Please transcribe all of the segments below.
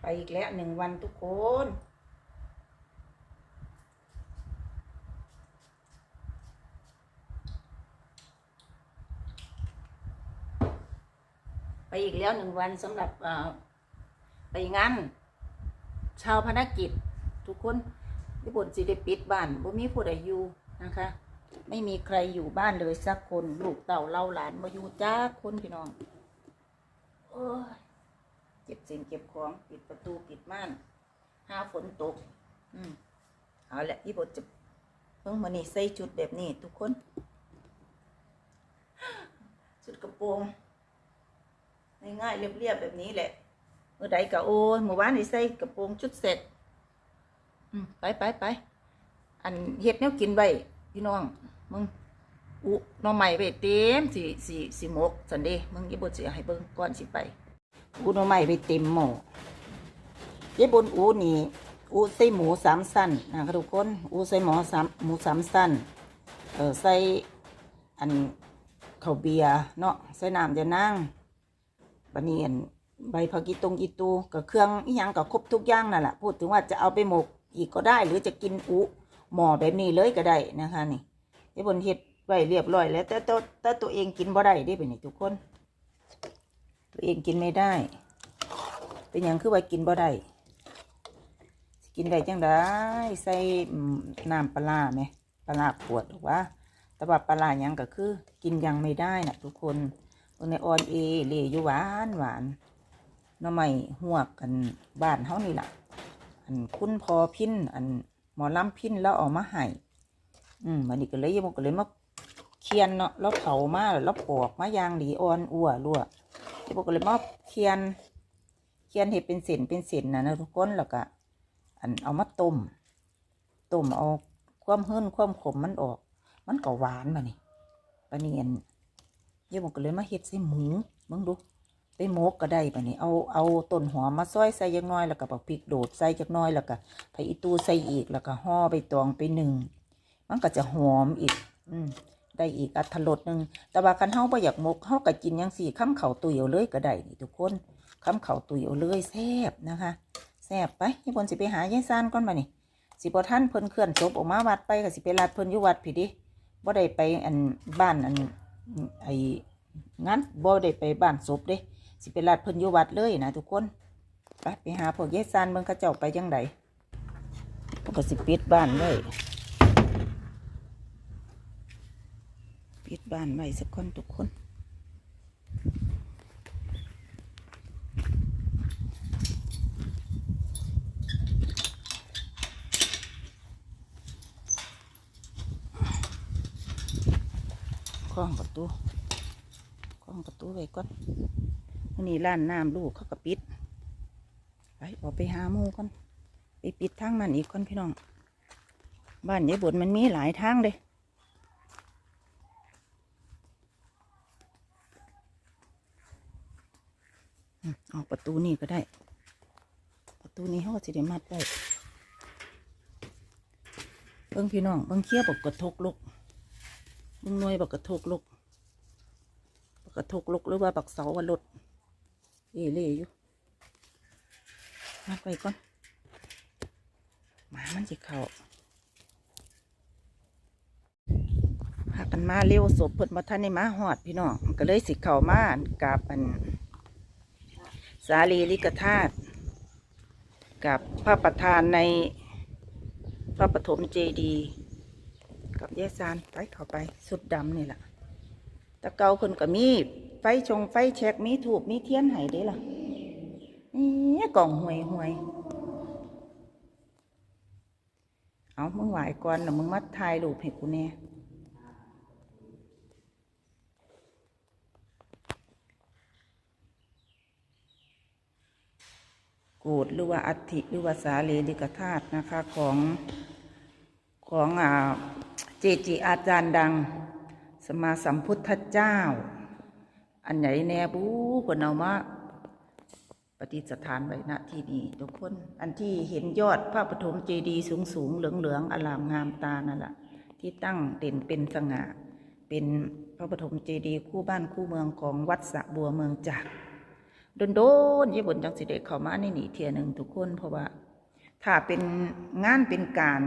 ไปอีกแล้วหนึ่งวันทุกคน ไปอีกแล้วหนึ่งวันสำหรับไปงานชาวพนักกิจ ทุกคนญี่ปุ่นสิได้ปิดบ้านบ่มีผู้ใดอยู่นะคะ ไม่มีใครอยู่บ้านเลยสักคน ลูกเต่าเล่าหลานมาอยู่จ้าคนพี่น้องโอ้ย ก็บสิ่งเก็บของปิดประตูปิดม่านห้าฝนตก อืมเอาละญี่ปุ่นจะเพิ่งมานี่ใส่ชุดแบบนี้ ทุกคน ชุดกระโปรงง่ายๆเรียบๆแบบนี้แหละเมื่อใดก็โอ้เมื่อวานนี่ใส่กระโปรงชุดเสร็จอืมไปไปไปอันเฮ็ดแนวกินไว้พี่น้องมึงอุน่อใหม่ไปเต็มสิสิสิหมกสันเดมึงยี่บนสิให้เบิ่งก่อนสิไป อุหน่อใหม่ไปเต็มหม้อยี่บนอูนี่อูใส่หมูสามสั้นนะครับทุกคนอูใส่หมูสามหมูสามสั้นเออใส่อันข้าวเบียร์เนาะใส่น้ำจะนั่งบันนี้อันใบผักกีตงอีตูกับเครื่องอีหยังกับครบทุกอย่างนั่นแหละพูดถึงว่าจะเอาไปหมกอีกก็ได้ หรือจะกินอุหม้อแบบนี้เลยก็ได้นะคะนี่ไอ้บนเฮ็ดไว้เรียบร้อยแล้วแต่ตัวแต่ตัวเองกินบ่ได้ได้เป็นนี่ทุกคน ตัวเองกินไม่ได้ เป็นอย่างคือว่ากินบ่ได้กินได้จังได้ใส่น้ำปลาไหมปลาร้าขวดหรือว่าแต่ว่าปลาร้าหยังก็คือ กินยังไม่ได้นะทุกคนเบิ่งในออนเอเหลอยู่หวานหวานน้อไม้หวกันบ้านเฮานี่ล่ะอันคุณพอพินอันหมอลำพินแล้วเอามาให้อืมมันนี่ก็เลยมันก็เลยมาเคียนเนาะแล้วเผามาแล้วปอกมายางดีอ่อนอัวรั่ว ที่บอกเลยมาเคียนเคียนเห็ดเป็นเส้นเป็นเส้นะนะทุกคนแล้วก็อันเอามาต้มต้มเอาความหื้นความขมมันออก มันก็หวานมานี่ปะเนียนเดี๋ยวมันก็เลยมาเฮ็ดใส่หมูมึงดูไปหมกก็ได้ปะนี่เอาเอาต้นหอมมาซอยใส่จักน้อยแล้วก็บักพริกโดดใส่จักน้อยแล้วก็ไผอีตูใส่อีกแล้วก็ห่อใบตองไปหนึ่งมันก็จะหอมอีก อืม ได้อีกอัตรสหนึ่งแต่ว่าคันเฮาบ่อยากหมกเฮาก็กินจังซี่ค้ำเข่าตุยเอาเลยก็ได้นี่ทุกคนค้ำเข่าตุยเอาเลยแซ่บนะคะแซ่บไปยี่บนสิไปหายายซานก่อนมานี่สิบ่ท่านเพิ่นเคลื่อนศพออกมาวัดไปก็สิไปลาดเพิ่นอยู่วัดพี่ดิบ่ได้ไปอันบ้านอันไอ้งั้นบ่ได้ไปบ้านศพเด้ สิไปลาดเพิ่นอยู่วัดเลยนะทุกคนไปไปหาพวกยายซานเบิ่งเขาเจ้าไปจังไดพวกก็สิปิดบ้านไว้ ปิดบ้านไว้สักคนทุกคนคล้องประตูคล้องประตูไว้ก่อนอันนี้ร้านน้ำลูกเขาก็ปิด ไปออกไปหาหมูก่อน ไปปิดทางมันอีกก่อนพี่น้อง บ้านยายบนมันมีหลายทางเลย ออกประตูนี่ก็ได้ ประตูนี้เขาก็จะได้มัดได้เบิ้งพี่น้องเบิ้งเคี้ยวบอกกระทกลุกเบิ้งนวยบอกกระทกลุกบอกกระทกลุกหรือว่าบักเสาวันรถเอเล่อยู่มัดไปก่อนหมามันจะเข้าพากันมาเร็วศพเพิ่นมาท่านในมาหอดพี่น้องก็เลยสิเข้ามากับอัน สาลีลิกธาตุกับพระประธานในพระปฐมเจดีกับแยซานไปเข้าไปสุดดำนี่แหละตะเกาเพิ่นก็มีไฟชงไฟแช็กมีถูกมีเทียนไห้เด้ล่ะนี่กล่องหวยหวยเอามึงไหวก่อนแล้วมึงมาถ่ายรูปให้กูแน่ กูดหรือว่าอัฐิหรือว่าสาลีลิกธาตุนะคะของของอ่าเจจิอาจารย์ดังสมมาสัมพุทธเจ้า อันไหนแน่บูคนเอามาปฏิสถานไว้ณที่นี้ทุกคนอันที่เห็นยอดพระปฐมเจดีย์สูงสูงๆเหลืองเหลืองๆอลามงามตานั่นแหละที่ตั้งเด่นเป็นสง่าเป็นพระปฐมเจดีย์คู่บ้านคู่เมืองของวัดสะบัวเมืองจาก โดนๆญี่ปุ่นจังสิได้เข้ามาในหนีเที่ยหนึ่งทุกคน เพราะว่า ถ้าเป็นงานเป็นการ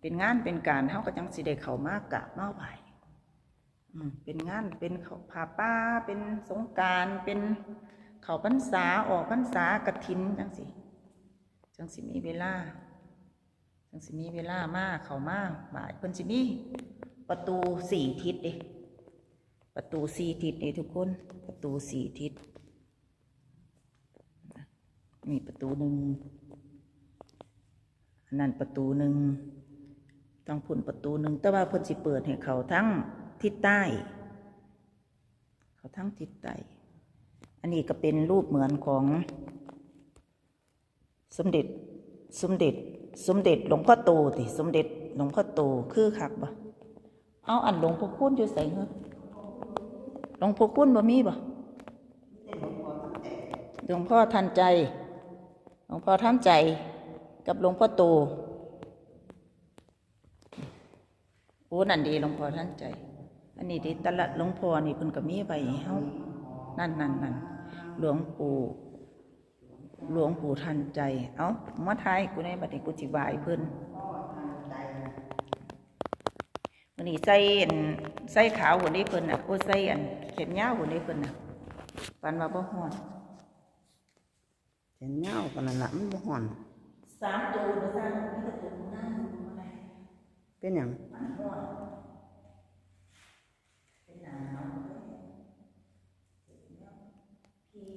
เป็นงานเป็นการเฮาก็จังสิได้เข้ามากราบมาไหว้อืมเป็นงานเป็นเขาผาป้าเป็นสงการเป็นเขาพรรษาออกพรรษากฐินจังสิจังสิมีเวลาจังสิมีเวลามากเขามากบ่ายเพิ่นสิมีประตูสี่ทิศเด้ประตูสี่ทิศนี่ทุกคน ประตูสี่ทิศ มีประตูหนึ่งอันนั้นประตูหนึ่งต้องพุ่นประตูหนึ่งแต่ว่าเพิ่นสิเปิดให้เขาทั้งทิศใต้ เขาทั้งทิศใต้ อันนี้ก็เป็นรูปเหมือนของ สมเด็จสมเด็จ สมเด็จหลวงพ่อโตติสมเด็จหลวงพ่อโตคือคักบ่เอาอันหลวงพ่อคุณอยู่ใส่เหรอหลวงพ่อคุณบ่มีบ่หลวงพ่อทันใจ หลวงพ่อท่านใจกับหลวงพ่อโตโอ้นั่นดีหลวงพ่อท่านใจ อันนี้ดีตละหลวงพ่อนี่เพิ่นก็มีไว้ให้เฮานั่นนั่นนั่นหลวงปู่หลวงปู่ทันใจ เอ้ามาทายกูในบัดนี้กูสิบายเพิ่นวันนี้ใส่อันใส่ขาวหัวนี้เพิ่นน่ะโอ้ใส่อันเข็มยาวหัวนี้เพิ่นน่ะปันว่าบ่ฮอน เห็นเงาปานนั้นละมันบ่ฮ้อน สามตัวนะสร้างนี่ก็ตัวหน้าอะไร เป็นหยัง มันห่วงเป็นหนาวพี่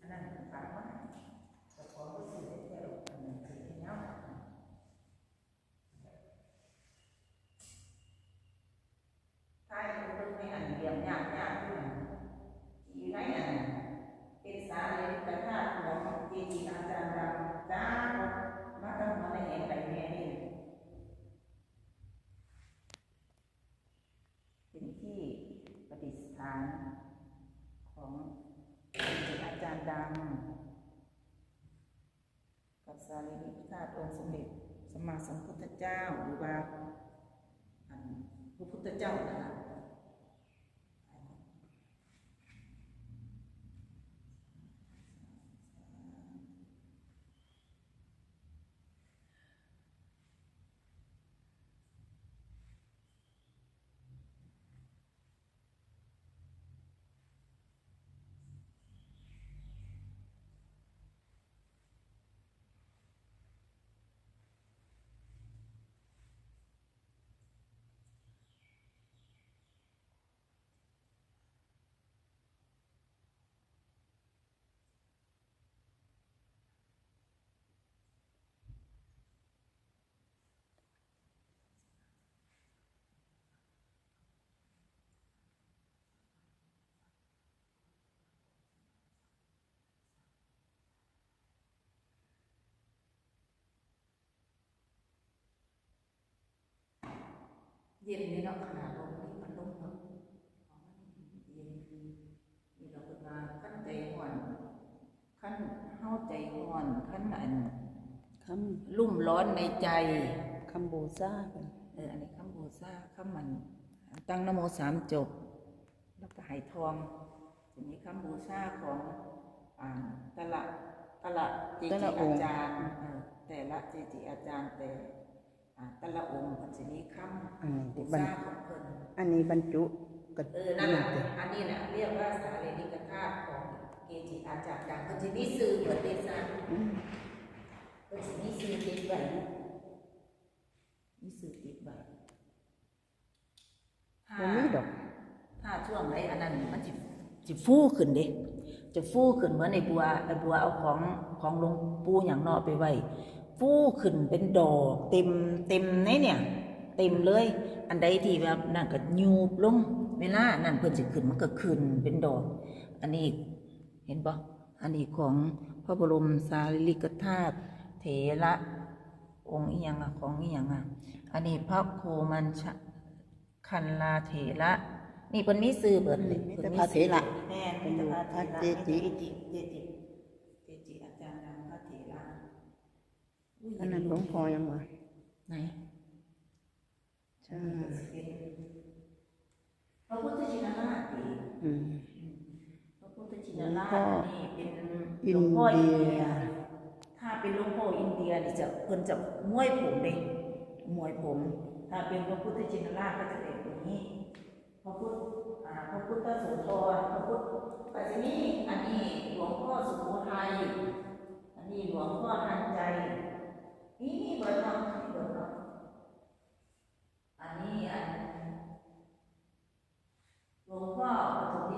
อันนั้นฝันว่าจะขอไปซื้อได้แค่ลูกอันนั้นคือเนาะถ้าอยู่ตรงนี้อันเดียมยากยากอยู่อยู่ไหนอะเป็นสาเลยกระทาของเจดีย์อาจารย์ดังจ้ามาตั้งมาในแห่งใดแห่งนี้ เป็นที่ประดิษฐานของอาจารย์ดัง กับสารีริกธาตุองค์สมเด็จสมมาสัมพุทธเจ้าหรือว่าอันพระพุทธเจ้านะคะเย็นนี่เนาะขนาดลมนี่มันลมเนาะเย็นนี่เราเป็นมาขั้นใจห่อนขั้นเฮาใจห่อนขั้นอันครุ่มร้อนในใจำคำโบซาเพิ่นเอออันนี้คำโบซ่าคำมัน ตั้งนโมสามจบ แล้วก็ไหทองทีนี้คำบูชาของอ่าแต่ละแต่ละเจจิอาจารย์เออแต่ละเจจิอาจารย์แต่อ่า แต่ละองค์มันจะมีคำอันนี้บูบรรชาของเพิ่นอันนี้บรรจุกระเออนั่นแหละอันนี้แหละเรียกว่าสารีริกธาตุของเกจิอาจารย์ดังเพิ่นจะมีสื่อเปิดเดซ่าอืมเพิ่นจะมีสื่อติดไว้มีสื่อติดไว้ถ้าบ่มีดอกถ้าช่วงไหนอันนั้นมันจะจะฟูขึ้นเด้จะฟูขึ้นเหมือนในบัวไอ้บัวเอาของของหลวงปู่อย่างเนอไปไว้ ฟูขึ้นเป็นดอกเต็มเต็มในเนี่ย เต็มเลย อันใดที่แบบนั่นก็ยูบลงเวลานั่นเพิ่นสิขึ้นมันก็ขึ้นเป็นดอก อันนี้เห็นปะอันนี้ของพระบรมสารีริกธาตุเถระองค์อีหยังอะของอีหยังอะอันนี้พระโคมันชะคันลาเถระนี่เพิ่นมีซื้อเบิดเลยมีพิ่แต่นพระเถระแม่นเป็มีนแต่พระเถระพระเจจิ เจจิเจจิเจจิอาจารย์ดังพระเถระย อันนั้นหลวงพ่อยังวะไหนใช่พระพุทธชินราชดิอืมพระพุทธชิชินราชหลวงพ่อนี่เป็นอินหลวงพ่ออินเดีเดียยถ้าเป็นหลวงพ่ออินเดียนี่จะเพิ่นจะม้วยผมเด้มวยผม ถ้าเป็นพระพุทธชินราชก็จะเป็นอย่างนี้พระพุทธอ่าพระพุทธโสธรพระพุทธปัจจุบันอันนี้หลวงพ่อสุโขทัยอันนี้หลวงพ่อทัน อันนี้อันหลวงพ่อปฐม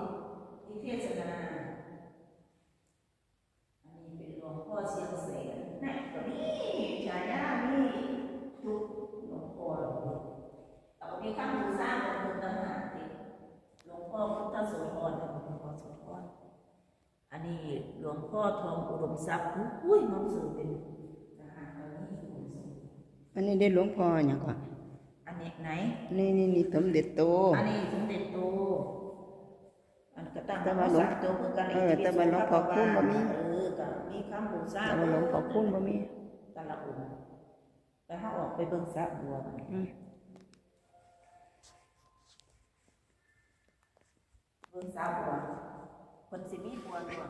นิเทศนาอันนี้เป็นหลวงพ่อเชียงแสนนี่ตัวนี้ฉายานี่ทุกหลวงพ่อเอาไปข้ามูซ่าของคนต่างหากดิหลวงพ่อพุทธโสธรกับหลวงพ่อโสธรอันนี้หลวงพ่อทองอุดมทรัพย์อุ้ยน้องสื่อเป็นทหารอันนี้อุดมทรัพย์ อั นนี้ได้หลวงพ่ออย่างก่อนอันนี้ไหน นี่นี่นี่สมเด็จโต อันนี้สมเด็จโต อันก็ตั้งแต่ว่าหลวงสมตัวเพื่อกันเออแต่ว่าหลวงพ่อคูณบ่มีเออก็มีคำบูซ่าแต่ว่าหลวงพ่อคุณบ่มีแต่ละองค์ไปเขาออกไปเบิ่งสระบัวมันอืมเบิ่งสระบัวคนสิมีบัวหลวง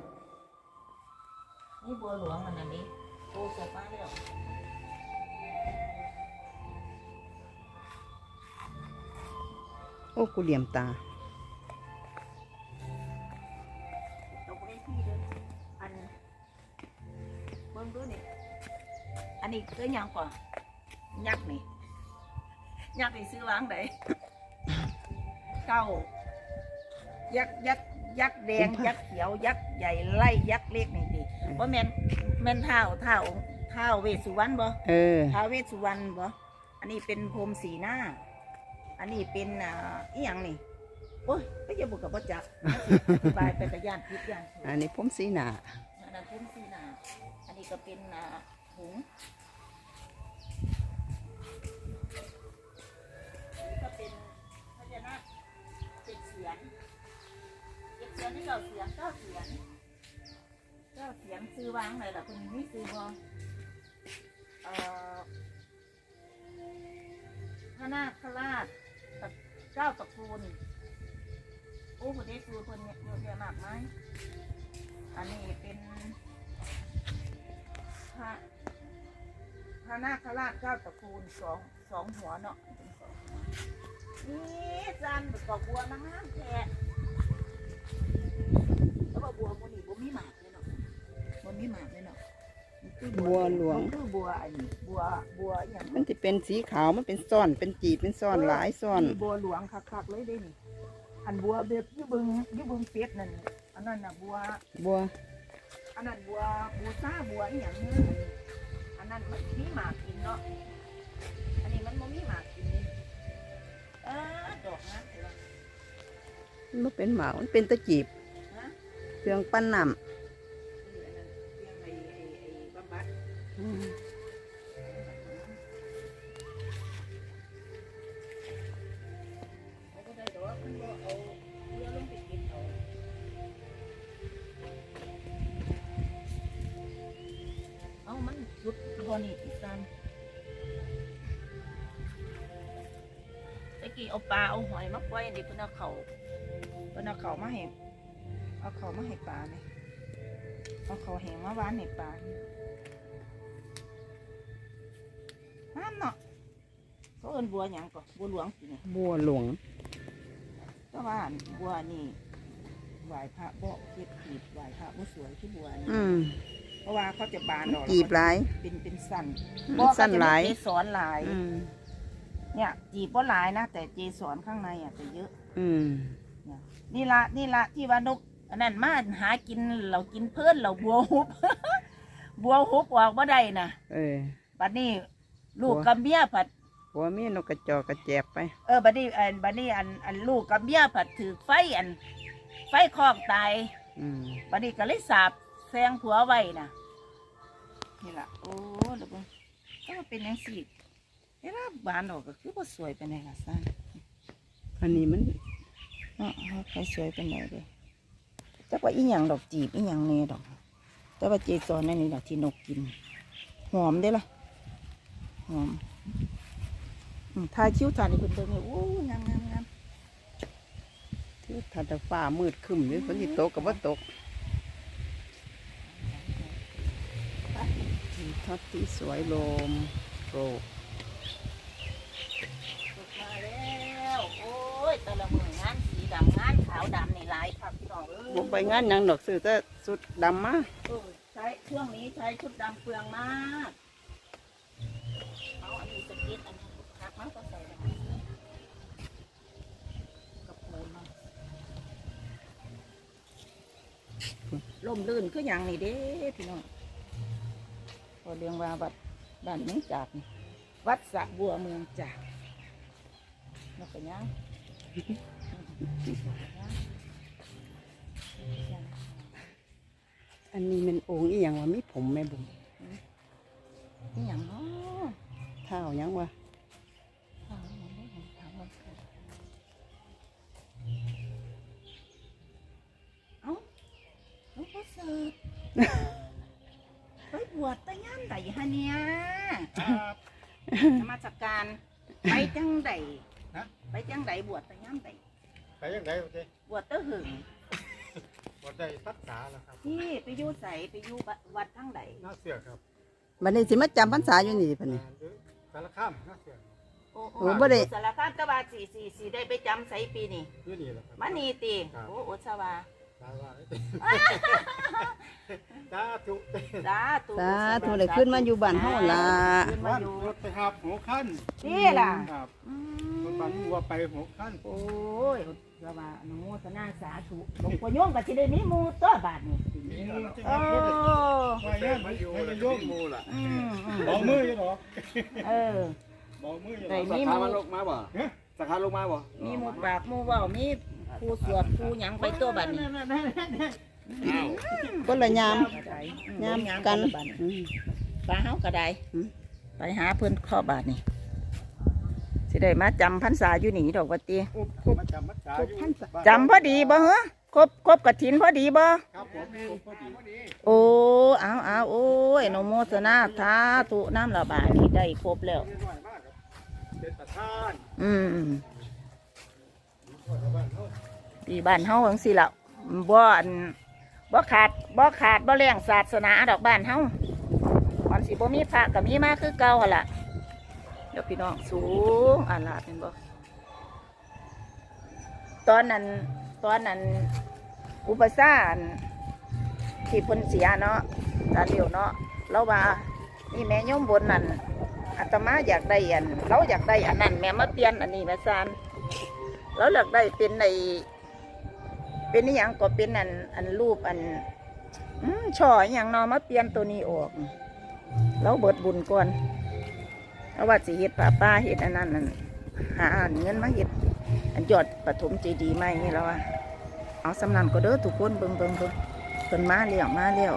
นี่บัวหลวงอันนั้นนี้โอ้สบายแล้ว โอ้กูเหลี่ยมตา ตกไปที่เดิมอันเบิ่งดูนี่อันนี้คือหยังก่อนยักษ์นี่ยักษ์นี่ซื้อวางไหนเก้ายักษ์ยักษ์ยักษ์แดงผมพายักษ์เขียวยักษ์ใหญ่ไล่ยักษ์เล็กนี่ดิว่าแม่นแม่นเท้าเท้าเท้าเวสสุวรรณบ่เออท้าวเวสสุวรรณบ่อันนี้เป็นพรหมสีหน้า อันนี้เป็นอ่าอีหยังนี่โอ้ยก็จะบอกกับพ่อจักอธิบายเป็นตะยานพิษยานถูกอันนี้ผมสีหนาอันนั้นพุ่มสีนาอันนี้ก็เป็นนาหุงอันนี้ก็เป็นพญานาคเจ็ดเสียนเจ็ดเสียนนี่เราเสียงเก้าเสียนเก้าเสียงซื้อวางเลยล่ะคุณนี่ซื้อบอเอ่อพระนาคราชตะ เก้าตระกูลโอ้คนนี้ซื้อคนเนี่ยเยอะแยะมากมายอันนี้เป็นพระพระนาคราชเก้าตระกูลสองสองหัวเนาะเป็นสองหัวนี่จันดอกบัวนะงามแท้แล้วว่าบัวมันนี่บัวมีหมากเลยเนาะบัวมีหมากเลยเนาะ บัวหลวงมันคือบัวอันนี้บัวบัวอหย่างมันจะเป็นสีขาวมันเป็นซ่อนเป็นจีบเป็นซ่อนหลายซ่อนบัวหลวงคักๆเลยเด้นี่อันบัวแบบอยี่บึงอยี่บึงเป็ดนั่นอันนั้นน่ะบัวบัว อันนั้นบัวบัวซ่าบัวอหย่างเนี้อันนั้นมันมีหมากกินเนาะอันนี้มันบ่มีหมากกินนี่เออดอกนะเดี๋ยวมันบ่เป็นหมากมันเป็นตะจีบนะเครื่องปั้นน้นี่ เอาเขามาให้ปลาเนี่ยเอาเขาแห้งมาหวานให้ปลาน้ำเนาะเขาเอิ้นบัวหยังก่อนบัวหลวงสิเนี่ยบัวหลวงก็ว่าบัวนี่ไหวพระบ่เก็บกีบไหวพระบ่สวยที่บัวนี่อืม เพราะว่าเขาจะบานดอกจีบหลาย เป็นเป็นสั้นมันสั้นหลายเจสอนหลาย อืม เนี่ยจีบว่าหลายนะแต่เจสอนข้างในอะจะเยอะ อืมเนี่ยนี่ละนี่ละที่ว่านก อันนั้นมาหากินเรากินเพื่อนเราบัวหุบ บัวหุบออกบ่ได้นะเออ บัดนี้ลูกบัว กับเมียผัดบัวมีนกกระจอกกระแจบไป เออบัดนี้อันบัดนี้อันอันลูกกับเมียผัดถือไฟอัน ไฟคอกตายอืมบัดนี้ก็เลยสาบแซงผัวไว้นะนี่ล่ะโอ้แล้วก็ก็มาเป็นยังสี่เวลาบานออกก็คือว่าสวยไปไหนล่ะซ่านอันนี้มัน เนาะใครสวยไปไหนเลย จักว่าอีหยังดอกจีบอีหยังเน่ดอก แต่ว่าเจซอนในนี่ดอกที่นกกิน หอมได้ละหอมทายคิ้วทานนี่เพิ่นเบิ่เลยโอ้ยงามงามคิ้วทานแต่ฟ้ามืดคึมนนี่ฝนที่ตกกับว่าตกทัดที่สวยลมโรกมาแล้ว โอ้ยตะละมืองานสีดำงานขาวดำในลายผัก องเอ้ยบ่ไปงานหยังดอกซื้อแต่สุดดำมาเออใช้เครื่องนี้ใช้ชุดดำเปลืองมากเอาอันนี้สกิดอันนี้หักมันก็ใส่ได้กระโปรงมาล่มลื่นคืออย่างนี้เด้พี่น้องพอเรียงว่าวัดบ้านเมืองจากนี่วัดสระบัวเมืองจากแล้วก็ยัง อันนี้มันโองอีหยังวะมีผมแม่บุ๋มนี่อย่างเนาะเท้าหยังวะถามมันได้เห็นถามมันเกิดเอ้าหลูกพ่อเสิร์ฟไปบวชแตะย่านใดฮะเนี่ยนมาจากการไปจังใดฮะ ไปจังใดบวชแตะย่านใดไปยังไงโอเคบวชเตะหึง วัดได้ทักษาแล้วครับที่ไปอยู่ใสไปอยู่วัดทั้งใดน่าเสือกครับบัดนี้สิมาจำพรรษาอยู่นี่ปะนี่อ่าหรือสารข้ามน่าเสือกโอ้โหโอ้บ่ได้ สารคามตะบาสี่สี่สี่ได้ไปจำใสปีนี่อยู่นี่แหละครับมานีตีครับ โอ้โอชวาสาว่าสาธุสาธุสาธุได้ขึ้นมาอยู่บ้านเฮาล่ะ ขึ้นมาวันอยู่รถไปหับหัวขั้นนี่ล่ะ ครับ อืรถม บันวัวไปหัวขั้นโอ้ยสวาอนุโมทนาสาธุหลวงพ่อโยงก็สิได้มีหมู่ตัวบาดนี่มีงูจริงโอ้ไปยังมาอยู่ให้โยมมูล่ะอืมอืมบอกมืออยู่หรอเออบอกมืออยู่หรได้อมีหขามู่มันลงมาบ่ฮะสักขาลงมาบ่มีหมู่ปากหมู่เว้ามีผู้สวดผู้หยังไปตัวบาดนี่อ้าวคนละยาม ยามยามกันบาดนี่อืมปลาเฮาก็ได้อืมไปหาเพิ่นข้อบาทนี่ สิได้มาจำพรรษาอยู่นี่ดอกว่าติมาจำมัดจาอยู่บ้านจำพอดีบ่เหรอครบครบกระถินพอดีบ่ครับผมครบพอดีโอ้เอาเอาโอ้ยอนโมทนาทาตุน้ำระบาดนี่ได้ครบแล้วเรียบร้อยมากครับเป็นประธานอืมพ่อชาวบ้านเขาดีบ้านเฮาจังซี่ล่ะบ่อันบ่ขาดบ่ขาดบ่แรงศาสนาดอกบ้านเฮามันสิบ่มีพระก็มีมาคือเก่าหั่นล่ะ เดี๋ยวพี่น้องสูงอาลาดแม่นบ่ตอนนั้นตอนนั้นอุปสรรคที่พ้นเสียเนาะตาเหลียวเนาะเราว่านี่แม่โยมบนนั่นอาตมาอยากได้อันเราอยากได้อันนั้นแม่มาเปลี่ยนอันนี้แม่ซานเราอยากได้เป็นในเป็นอหย่างก็เป็นอันอันรูปอันอืมช่ออย่างนาะมาเปลี่ยนตัวนี้ออก เราเบิดบุญก่อน เราว่าสิเห็ดป้าป้าเห็ดอันนั้นนั่นหาเงินมาเห็ดอันยอดปฐมเจดีย์ใหม่นี่แล้วอะเอาสำนันก็เด้อทุกคนเบิ่งเบิ่งเบิ่งเพิ่นมาเล้วมาเล้ว